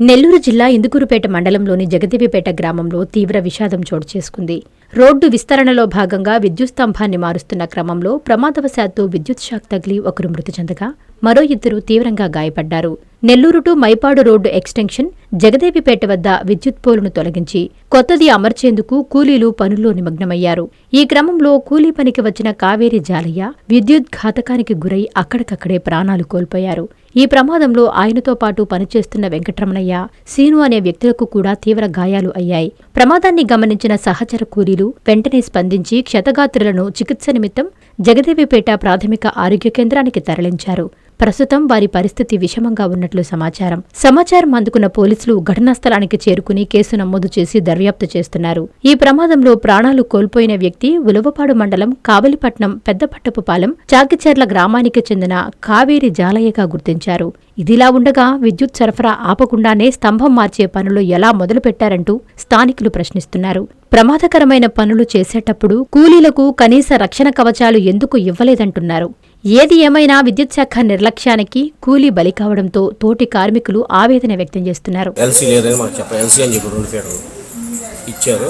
నెల్లూరు జిల్లా ఇందుకూరుపేట మండలంలోని జగదేవిపేట గ్రామంలో తీవ్ర విషాదం చోటు చేసుకుంది. రోడ్డు విస్తరణలో భాగంగా విద్యుత్ స్తంభాన్ని మారుస్తున్న క్రమంలో ప్రమాదవశాత్తు విద్యుత్ షాక్ తగిలి ఒకరు మృతి చెందగా మరో ఇద్దరు తీవ్రంగా గాయపడ్డారు. Nellore to Maipadu road extension Jagadevipeta వద్ద విద్యుత్ పోలును తొలగించి కొత్తది అమర్చేందుకు కూలీలు పనుల్లో నిమగ్నమయ్యారు. ఈ క్రమంలో కూలీ పనికి వచ్చిన కావేరి జాలయ్య విద్యుత్ ఘాతకానికి గురై అక్కడికక్కడే ప్రాణాలు కోల్పోయారు. ఈ ప్రమాదంలో ఆయనతో పాటు పనిచేస్తున్న వెంకటరమణయ్య సీను అనే వ్యక్తులకు కూడా తీవ్ర గాయాలు అయ్యాయి. ప్రమాదాన్ని గమనించిన సహచర కూలీలు వెంటనే స్పందించి క్షతగాత్రులను చికిత్స నిమిత్తం జగదేవిపేట ప్రాథమిక ఆరోగ్య కేంద్రానికి తరలించారు. ప్రస్తుతం వారి పరిస్థితి విషమంగా ఉన్నట్లు సమాచారం. సమాచారం అందుకున్న పోలీసులు ఘటనా స్థలానికి చేరుకుని కేసు నమోదు చేసి దర్యాప్తు చేస్తున్నారు. ఈ ప్రమాదంలో ప్రాణాలు కోల్పోయిన వ్యక్తి ఉలవపాడు మండలం కావలిపట్నం పెద్దపట్టపుపాలెం చాకిచెర్ల గ్రామానికి చెందిన కావేరి జాలయ్యగా గుర్తించారు. ఇదిలా ఉండగా విద్యుత్ సరఫరా ఆపకుండానే స్తంభం మార్చే పనులు ఎలా మొదలుపెట్టారంటూ స్థానికులు ప్రశ్నిస్తున్నారు. ప్రమాదకరమైన పనులు చేసేటప్పుడు కూలీలకు కనీస రక్షణ కవచాలు ఎందుకు ఇవ్వలేదంటున్నారు. ఏది ఏమైనా విద్యుత్ శాఖ నిర్లక్ష్యానికి కూలీ బలి కావడంతో తోటి కార్మికులు ఆవేదన వ్యక్తం చేస్తున్నారు. ఎల్సీ లేదని మాకు చెప్పారు. ఎల్సీ అని చెప్పి రెండు ఫీటర్లు ఇచ్చారు.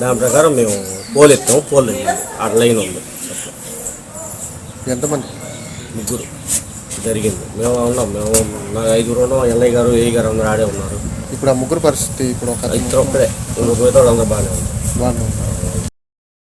దాని ప్రకారం మేము పోల్ ఎత్తాము. పోల్ ఆ లైన్ ఉంది. ఎంతమంది? ముగ్గురు. జరిగింది. మేము ఉన్నాం. మేము నా ఐదుగురు ఉన్నాం. ఎల్ఐ గారు ఏ గారు అందరూ ఆడే ఉన్నారు. ఇప్పుడు ఆ ముగ్గురు పరిస్థితి ఇప్పుడు ఒక ఇద్దరు ఒక్కడే. ఇంకొక మిగతా అందరూ బాగానే ఉంది వాళ్ళు